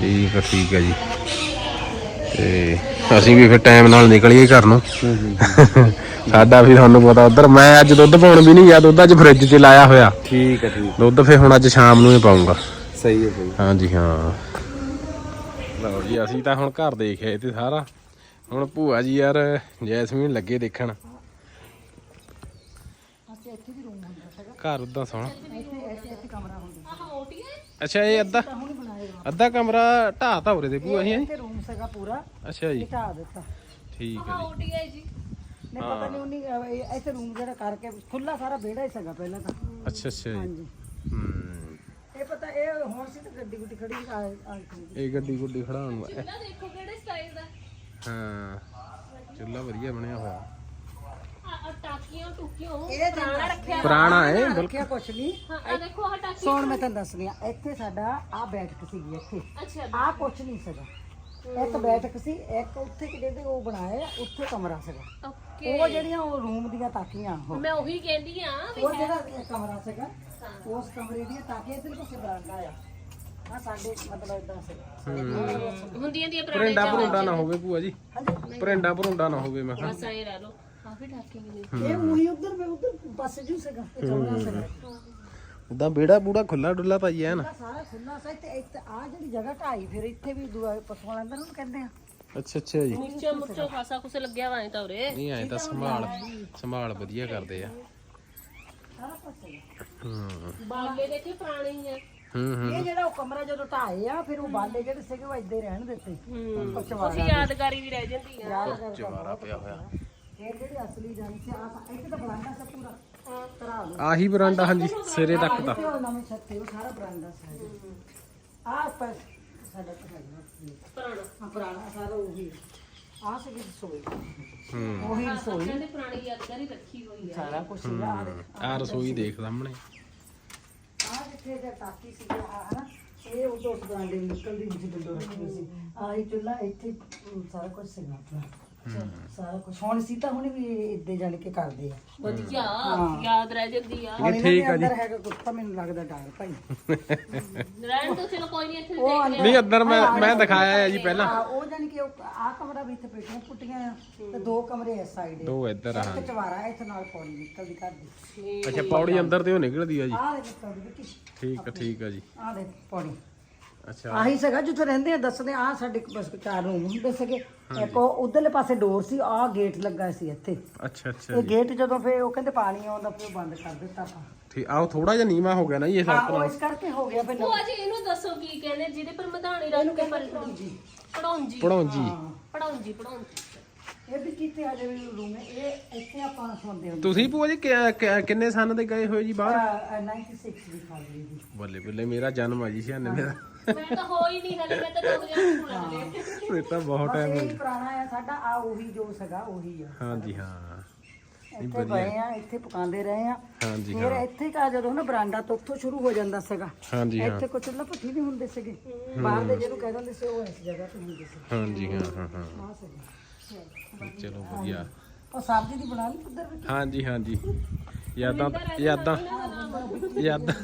ਠੀਕ ਹੈ ਠੀਕ ਹੈ ਜੀ। ਤੇ ਅਸੀਂ ਵੀ ਫਿਰ ਟਾਈਮ ਨਾਲ ਨਿਕਲੀਏ ਘਰ ਨੂੰ। ਸਾਡਾ ਵੀ ਤੁਹਾਨੂੰ ਪਤਾ ਉਧਰ ਮੈਂ ਅੱਜ ਦੁੱਧ ਪਾਉਣ ਵੀ ਨਹੀਂ ਗਿਆ ਦੁੱਧ ਅੱਜ ਫ੍ਰਿਜ 'ਚ ਲਾਇਆ ਹੋਇਆ। ਠੀਕ ਹੈ ਠੀਕ। ਦੁੱਧ ਫਿਰ ਹੁਣ ਅੱਜ ਸ਼ਾਮ ਨੂੰ ਹੀ ਪਾਉਂਗਾ ਸਹੀ ਹੈ ਸਹੀ ਹਾਂਜੀ ਹਾਂ। ਲਓ ਜੀ ਅਸੀਂ ਤਾਂ ਹੁਣ ਘਰ ਦੇਖਿਆ ਤੇ ਸਾਰਾ। ਹੁਣ ਭੂਆ ਜੀ ਯਾਰ ਜੈਸਮੀਨ ਲੱਗੇ ਦੇਖਣ। ਘਰ ਉਦਾਂ ਸੋਹਣਾ। ਅੱਛਾ ਇਹ ਅੱਧਾ ਅੱਧਾ ਕਮਰਾ ਢਾਹ ਤਾਂ ਉਰੇ ਦੇ ਭੂਆ ਜੀ ਤੇ ਰੂਮ ਸੀਗਾ ਪੂਰਾ। ਅੱਛਾ ਜੀ। ਢਾ ਦਿੱਤਾ। ਠੀਕ ਹੈ ਜੀ। ਨਹੀਂ ਪਤਾ ਨਹੀਂ ਉਹਨੇ ਅਹ, ਇਹ- ਇੱਥੇ ਰੂਮ ਜਿਹੜਾ ਕਰਕੇ ਖੁੱਲਾ ਸਾਰਾ ਵਿਹੜਾ ਹੀ ਸੀਗਾ ਪਹਿਲਾਂ ਤਾਂ। ਅੱਛਾ ਅੱਛਾ ਜੀ। ਹਾਂਜੀ। ਹੂੰ। ਇਹ ਪਤਾ ਇਹ ਹੁਣ ਸੀ ਤਾਂ ਗੱਡੀ ਗੁੱਡੀ ਖੜੀ ਆ ਆ ਇਹ ਗੱਡੀ ਗੁੱਡੀ ਖੜਾਉਣ ਨੂੰ ਦੇਖੋ ਕਿਹੜੇ ਸਟਾਈਲ ਦਾ। ਹਾਂ। ਚੁੱਲਾ ਵਧੀਆ ਬਣਿਆ ਹੋਇਆ। ਟਾਕੀਆਂ ਟੁਕੀਆਂ ਇਹ ਪੁਰਾਣਾ ਰੱਖਿਆ ਪੁਰਾਣਾ ਹੈ ਰੱਖਿਆ ਕੁਛ ਨਹੀਂ। ਆ ਦੇਖੋ ਆ ਟਾਕੀ ਸੋਣ ਮੈਂ ਤੁਹਾਨੂੰ ਦੱਸਣੀ ਆ ਇੱਥੇ ਸਾਡਾ ਆ ਬੈਠਕ ਸੀਗੀ ਇੱਥੇ। ਅੱਛਾ ਆ ਕੁਛ ਨਹੀਂ ਸੀਗਾ। ਇੱਕ ਬੈਠਕ ਸੀ ਇੱਕ ਉੱਥੇ ਕਿ ਜਿਹੜੇ ਉਹ ਬਣਾਏ ਆ, ਉੱਥੇ ਕਮਰਾ ਸੀਗਾ। ਓਕੇ। ਉਹ ਜਿਹੜੀਆਂ ਉਹ ਰੂਮ ਦੀਆਂ ਤਾਕੀਆਂ ਉਹ। ਮੈਂ ਉਹੀ ਕਹਿੰਦੀ ਆ ਉਹ ਜਿਹੜਾ ਇਹ ਕਮਰਾ ਸੀਗਾ ਉਸ ਕਮਰੇ ਦੀਆਂ ਤਾਕੀਆਂ ਇੱਧਰ ਪਾਸੇ ਬਰਾਂਡਾ ਆ। ਆ ਸਾਡੇ ਮਤਲਬ ਇਦਾਂ ਸੀ। ਹੁੰਦੀਆਂ ਦੀਆਂ ਪੁਰਾਣੇ ਪਰਿੰਡਾ ਭਰੁੰਡਾ ਨਾ ਹੋਵੇ ਭੂਆ ਜੀ। ਪਰਿੰਡਾ ਭਰੁੰਡਾ ਨਾ ਹੋਵੇ ਮੈਂ ਕਿਹਾ। ਬਸ ਐ ਰਹਿ ਲੋ ਕਾਫੀ ਟਾਕੀ ਮਿਲੀ ਇਹ ਉਹੀ ਉਧਰ ਮੈਂ ਉਧਰ ਪਾਸੇ ਜੂ ਇਹ ਕਮਰਾ ਸੀਗਾ। ਉਦਾਂ ਬੇੜਾ ਬੂੜਾ ਖੁੱਲਾ ਡੁੱਲਾ ਭਾਈ ਐ ਨਾ ਸਾਰਾ ਖੁੱਲਾ ਸੀ ਤੇ ਇੱਥੇ ਆ ਜਿਹੜੀ ਜਗ੍ਹਾ ਢਾਈ ਫਿਰ ਇੱਥੇ ਵੀ ਦੁਆ ਪਸ਼ੂਆਂ ਅੰਦਰ ਨੂੰ ਕਹਿੰਦੇ ਆ। ਅੱਛਾ ਅੱਛਾ ਜੀ। ਨੀਚੇ ਮੁੱਚੋ ਖਾਸਾ ਕੁਛ ਲੱਗਿਆ ਵਾ ਐ ਤਾਂ ਉਰੇ। ਨਹੀਂ ਐ ਤਾਂ ਸੰਭਾਲ ਸੰਭਾਲ ਵਧੀਆ ਕਰਦੇ ਆ। ਸਾਰਾ ਸੀਗਾ। ਹੂੰ। ਬਾਲੇ ਦੇਖੇ ਪੁਰਾਣੇ ਹੀ ਆ। ਹੂੰ ਹੂੰ। ਇਹ ਜਿਹੜਾ ਉਹ ਕਮਰਾ ਜਦੋਂ ਢਾਏ ਆ ਫਿਰ ਉਹ ਬਾਲੇ ਜਿਹੜੇ ਸੀਗੇ ਉਹ ਇੱਦਾਂ ਹੀ ਰਹਿਣ ਦਿੱਤੇ। ਚਵਾਰਾ ਕੁਛ ਯਾਦਗਾਰੀ ਵੀ ਰਹਿ ਜਾਂਦੀ ਆ। ਯਾਦ ਕਰ ਚਵਾਰਾ ਪਿਆ ਹੋਇਆ। ਇਹ ਜਿਹੜੀ ਅਸਲੀ ਜਾਨੀ ਸੀ ਆ ਇੱਕ ਤਾਂ ਬਰਾਂਡਾ ਸਭ ਪੂਰਾ ਤਰਾ ਲਓ। ਆਹੀ ਬਰਾਂਡਾ ਹਾਂਜੀ ਸਿਰੇ ਤੱਕ ਦਾ ਉਹ ਨਵੇਂ ਛੱਤ ਤੇ ਉਹ ਸਾਰਾ ਬਰਾਂਡਾ ਸੀ। ਆ ਉੱਪਰ ਸਾਡਾ ਤਾਂ ਹੈਗਾ ਸੀ। ਪੁਰਾਣਾ ਹਾਂ ਪੁਰਾਣਾ ਸਾਰਾ ਉਹੀ ਆ। ਸੀ ਰਸੋਈ। ਹੂੰ। ਉਹੀ ਰਸੋਈ। ਕਹਿੰਦੇ ਪੁਰਾਣੀ ਯਾਦਗਾਰੀ ਰੱਖੀ ਹੋਈ ਆ। ਸਾਰਾ ਕੁਝ ਸੀਗਾ ਆ ਆ ਰਸੋਈ ਦੇਖ ਸਾਹਮਣੇ। ਆ ਜਿੱਥੇ ਜੇ ਟਾਕੀ ਸੀ ਆ ਹਨਾ ਇਹ ਉਹ ਤੋਂ ਉਸ ਬਰਾਂਡੇ ਨਿਕਲਦੀ ਵਿੱਚ ਵਿੰਡੋ ਰੱਖੀ ਸੀ। ਆ ਇਹ ਚੁੱਲਾ ਇੱਥੇ ਸਾਰਾ ਕੁਝ ਸੀਗਾ ਆਪਣਾ। ਸਾਰਾ ਕੁਝ ਹੁਣ ਸੀ ਤਾਂ ਹੁਣ ਵੀ ਇੱਦੇ ਜਾਣ ਕੇ ਕਰਦੇ ਆ। ਵਧੀਆ ਯਾਦ ਰਹਿ ਜਾਂਦੀ ਆ। ਹੁਣ ਇਹਨਾਂ ਦੇ ਅੰਦਰ ਹੈਗਾ ਕੁੱਤਾ ਮੈਨੂੰ ਲੱਗਦਾ ਡਰ ਭਾਈ। ਰਹਿਣ ਤੋਂ ਚਲੋ ਕੋਈ ਨਹੀਂ ਇੱਥੇ ਉਹ ਅੰਦਰ ਨਹੀਂ ਅੰਦਰ ਮੈਂ ਮੈਂ ਦਿਖਾਇਆ ਹੈ ਜੀ ਪਹਿਲਾਂ। ਹਾਂ, ਉਹ ਜਾਨੀ ਕਿ ਆ ਕਮਰਾ ਵੀ ਇੱਥੇ ਪੇਟੀਆਂ ਪੁੱਟੀਆਂ ਆ ਤੇ ਦੋ ਕਮਰੇ ਇਸ ਸਾਈਡ ਦੋ ਇੱਧਰ ਆ ਇੱਕ ਚਵਾਰਾ ਇੱਥੇ ਨਾਲ ਪੌੜੀ ਨਿਕਲਦੀ ਘਰ ਦੀ। ਅੱਛਾ ਪੌੜੀ ਅੰਦਰ ਤੇ ਉਹ ਨਿਕਲਦੀ ਆ ਜੀ। ਆਹ ਦੇ ਨਿਕਲਦੀ ਕਿ ਠੀਕ ਆ ਠੀਕ ਆ ਜੀ। ਆਹ ਦੇ ਪੌੜੀ। ਅੱਛਾ। ਆਹੀ ਸੀਗਾ ਜਿੱਥੇ ਰਹਿੰਦੇ ਆ ਦੱਸਦੇ ਆ ਸਾਡੇ ਬਸ ਚਾਰ ਰੂਮ ਹੁੰਦੇ ਸੀਗੇ। ਇੱਕ ਉਹ ਉਧਰਲੇ ਪਾਸੇ ਡੋਰ ਸੀ ਆਹ ਗੇਟ ਲੱਗਾ ਸੀ ਇੱਥੇ। ਅੱਛਾ ਅੱਛਾ ਇਹ ਗੇਟ ਜਦੋਂ ਫੇ ਉਹ ਕਹਿੰਦੇ ਪਾਣੀ ਆਉਂਦਾ ਉਹ ਬੰਦ ਕਰ ਦਿੱਤਾ ਆਪਾਂ। ਠੀਕ ਆਹ ਥੋੜਾ ਜਿਹਾ ਨੀਵਾ ਹੋ ਗਿਆ ਨਾ ਜੀ ਇਹ ਹਾਂ ਉਹ ਇਸ ਕਰਕੇ ਹੋ ਗਿਆ ਫਿਰ। ਭੂਆ ਜੀ ਇਹਨੂੰ ਦੱਸੋ ਕੀ ਕਹਿੰਦੇ ਜਿਹਦੇ ਪਰ ਮਧਾਣੀ ਰੱਖ ਕੇ ਪੜਾਉਂਜੀ ਪੜਾਉਂਜੀ ਪੜਾਉਂਜੀ ਪੜਾਉਂਜੀ ਇਹ ਵੀ ਕਿਤੇ ਆ ਜਾਵੇ ਰੂਮ ਇਹ ਇੱਥੇ ਆਪਾਂ ਸੌਂਦੇ ਹੁੰਦੇ ਤੁਸੀਂ ਭੂਆ ਜੀ ਕਿ- ਕਿ- ਕਿੰਨੇ ਸਾਲ ਦੇ ਗਏ ਹੋਏ ਜੀ ਬਾਹਰ? ਆ 96 ਦੀ ਖਾਲੀ ਦੀ ਬੱਲੇ ਬੱਲੇ ਮੇਰਾ ਜਨਮ ਆ ਜੀ 96 ਦਾ। ਮੈਂ ਤਾਂ ਹੋ ਹੀ ਨਹੀਂ ਹਲੇ ਮੈਂ ਤਾਂ 2000 ਨੂੰ। ਲੱਗਦੇ ਇਹ ਤਾਂ ਬਹੁਤ ਬਸ ਟਾਈਮ ਇਹ ਹੀ ਪੁਰਾਣਾ ਆ ਸਾਡਾ ਆ ਉਹੀ ਜੋ ਸੀਗਾ ਉਹੀ ਆ। ਹਾਂਜੀ ਹਾਂ। ਇੱਥੇ ਆ ਇੱਥੇ ਪਕਾਉਂਦੇ ਰਹੇ ਆ। ਹਾਂਜੀ ਫਿਰ ਇੱਥੇ ਕਾ ਜਦੋਂ ਨਾ ਬਰਾਂਡਾ ਤੋਂ ਉੱਥੋਂ ਸ਼ੁਰੂ ਹੋ ਜਾਂਦਾ ਸੀਗਾ ਹਾਂਜੀ ਹਾਂ। ਇੱਥੇ ਕੋਈ ਚੁੱਲ੍ਹਾ ਭੱਠੀ ਨਹੀਂ ਹੁੰਦੇ ਸੀਗੇ। ਬਾਹਰ ਦੇ ਜਿਹਨੂੰ ਕਹਿ ਦਿੰਦੇ ਸੀ ਉਹ ਇਸ ਜਗ੍ਹਾ ਤੇ ਹੁੰਦੇ ਸੀ। ਹਾਂਜੀ ਹਾਂ ਹਾਂ ਹਾਂ। ਆ ਸੀਗਾ। ਚਲੋ ਵਧੀਆ। ਉਹ ਸਬਜ਼ੀ ਦੀ ਬਣਾ ਲਈ ਉੱਧਰ ਵੀ ਹਾਂਜੀ ਹਾਂਜੀ। ਯਾਦਾਂ ਯਾਦਾਂ ਯਾਦਾਂ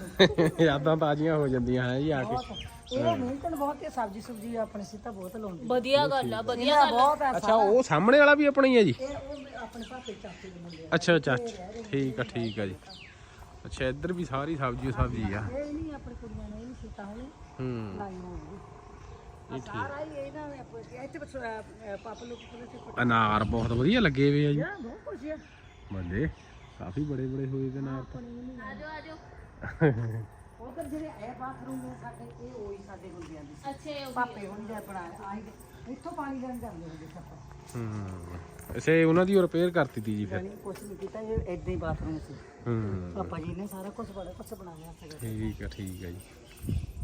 ਯਾਦਾਂ ਤਾਜ਼ੀਆਂ ਹੋ ਜਾਂਦੀਆਂ ਹੈ ਜੀ ਆ ਕੇ। ਇਹ ਮਿਹਨਤ ਬਹੁਤ ਹੈ ਸਬਜ਼ੀ ਸੁਬਜੀ ਆਪਣੇ ਸਿੱਧਾ ਬਹੁਤ ਲਾਉਂਦੇ। ਵਧੀਆ ਗੱਲ ਆ ਵਧੀਆ ਬਹੁਤ ਅੱਛਾ ਉਹ ਸਾਹਮਣੇ ਵਾਲਾ ਵੀ ਆਪਣਾ ਹੀ ਹੈ ਜੀ? ਇਹ ਉਹ ਆਪਣੇ ਭਾਪੇ ਚਾਚੇ ਦੇ ਮੁੰਡੇ ਅੱਛਾ ਠੀਕ ਆ ਠੀਕ ਆ ਜੀ। ਅੱਛਾ ਇੱਧਰ ਵੀ ਸਾਰੀ ਸਬਜ਼ੀ ਓ ਸਬਜ਼ੀ ਆ। ਆ। ਇਹ ਨਹੀਂ ਆਪਣੇ ਕੁੜੀਆਂ ਨੇ ਇਹ ਨਹੀਂ ਸੀਤਾ ਹੋਣੀ ਹੂੰ ਲਾਈਆਂ ਹੋਣਗੀ ਸਾਰਾ ਹੀ ਇਹਨਾਂ ਨੇ ਆਪਣੇ ਇੱਥੇ ਬਸ ਪਾਪਾ ਲੋਕ ਕੋਲ ਤੇ ਅਨਾਰ ਬਹੁਤ ਵਧੀਆ ਲੱਗੇ ਹੋਏ ਆ ਜੀ। ਬਹੁਤ ਕੁਝ ਹੈ ਬੱਲੇ ਕਾਫੀ ਬੜੇ ਬੜੇ ਹੋਏ ਦੇ ਅਨਾਰ ਤਾਂ। ਆਜੋ ਆਜੋ। ਉਧਰ ਜਿਹੜੇ ਇਹ ਬਾਥਰੂਮ ਨੇ ਸਾਡੇ ਇਹ ਉਹੀ ਸਾਡੇ ਹੁੰਦਿਆਂ ਦੇ। ਸੀ। ਅੱਛਾ ਇਹ ਉਹੀ ਪਾਪੇ ਹੁੰਦੇ ਬਣਾਏ ਆਈ ਇੱਥੋਂ ਪਾਣੀ ਲੈਣ ਜਾਂਦੇ ਹੁੰਦੇ ਸੀ ਆਪਾਂ। ਹੂੰ। ਇਸੇ ਉਹਨਾਂ ਦੀ ਰਿਪੇਅਰ ਕਰਤੀ ਤੀ ਜੀ ਫਿਰ। ਯਾਨੀ ਕੁਝ ਨਹੀਂ ਕੀਤਾ ਇਹ ਇਦਾਂ ਹੀ ਬਾਥਰੂਮ ਸੀ। ਹੂੰ। ਪਾਪਾ ਜੀ ਨੇ ਸਾਰਾ ਕੁਝ ਬੜਾ ਕੁਝ ਬਣਾਇਆ ਸੀਗਾ। ਠੀਕ ਆ ਠੀਕ ਆ ਜੀ।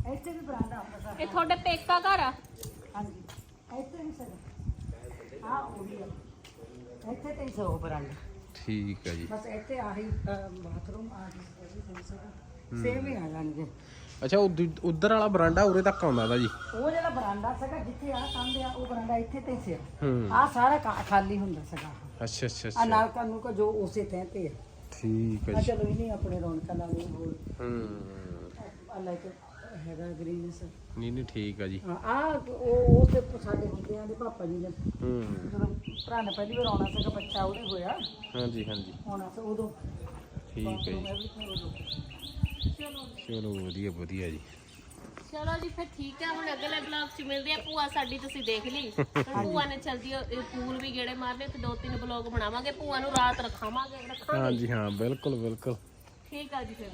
ਇੱਥੇ ਵੀ ਬਰਾਂਡਾ ਸੀ ਇਹ ਤੁਹਾਡੇ ਪੇਕਾ ਘਰ ਆ? ਹਾਂਜੀ। ਇੱਥੇ ਵੀ ਸੀਗਾ। ਆ ਉਹੀ ਆ। ਇੱਥੇ ਤੇ ਸੋ ਬਰਾਂਡਾ। ਠੀਕ ਆ ਜੀ। ਬਸ ਇੱਥੇ ਆਹੀ ਬਾਥਰੂਮ ਆ ਗਈ ਸੇਮ ਹੀ। ਆ ਜਾਣਗੇ ਅੱਛਾ ਉਧਰ ਵਾਲਾ ਬਰਾਂਡਾ ਉਰੇ ਤੱਕ ਆਉਂਦਾ ਦਾ ਜੀ? ਉਹ ਜਿਹੜਾ ਬਰਾਂਡਾ ਸੀਗਾ ਜਿੱਥੇ ਆ ਕੰਧ ਆ ਉਹ ਬਰਾਂਡਾ ਇੱਥੇ ਤੇ ਸੀ। ਹੂੰ। ਆ ਸਾਰਾ ਖਾ- ਖਾਲੀ ਹੁੰਦਾ ਸੀਗਾ ਅੱਛਾ ਅੱਛਾ ਆ ਅੱਛਾ ਨਾਲ ਕਾਨੂੰ ਕੋ ਜੋ ਉਸੇ ਤੈਂ ਤੇ ਆ। ਠੀਕ ਆ ਆ ਜੀ। ਚਲੋ ਇਹ ਨਹੀਂ ਆਪਣੇ ਰੌਣਕਾਂ ਨਾਲ ਇਹ ਹੋਰ। ਹੂੰ। ਆ ਲਾਈਕ ਹੈਗਾ ਗ੍ਰੀਨਸ ਨਹੀਂ ਨਹੀਂ ਠੀਕ ਆ ਜੀ। ਆ ਉਹ ਉਸ ਦੇ ਸਾਡੇ ਹੁੰਦਿਆਂ ਦੇ ਪਾਪਾ ਜੀ ਨੇ। ਹੂੰ। ਜਦੋਂ ਭਰਾ ਨੇ ਪਹਿਲੀ ਵਾਰ ਆਉਣਾ ਸੀਗਾ ਬੱਚਾ ਉਹਦੇ ਹੋਇਆ। ਹਾਂਜੀ ਹਾਂਜੀ। ਆਉਣਾ ਸੀ ਉਦੋਂ। ਠੀਕ ਹੈ ਜੀ। ਉਦੋਂ ਚਲੋ ਵਧੀਆ ਵਧੀਆ ਜੀ। ਚਲੋ ਜੀ ਫਿਰ ਠੀਕ ਹੈ ਹੁਣ ਅਗਲੇ ਬਲੌਗ 'ਚ ਮਿਲਦੇ ਆ। ਭੂਆ ਸਾਡੀ ਤੁਸੀਂ ਦੇਖ ਲਈ। ਹੁਣ ਭੂਆ ਨੇ ਚਲਦੀ ਇਹ ਪੂਲ ਵੀ ਗੇੜੇ ਮਾਰਨੇ ਤੇ ਦੋ ਤਿੰਨ ਬਲੌਗ ਬਣਾਵਾਂਗੇ। ਭੂਆ ਨੂੰ ਰਾਤ ਰਖਾਵਾਂਗੇ ਰੱਖਾਂਗੇ। ਹਾਂਜੀ ਹਾਂ ਬਿਲਕੁਲ ਬਿਲਕੁਲ। ਠੀਕ ਆ ਜੀ ਫਿਰ।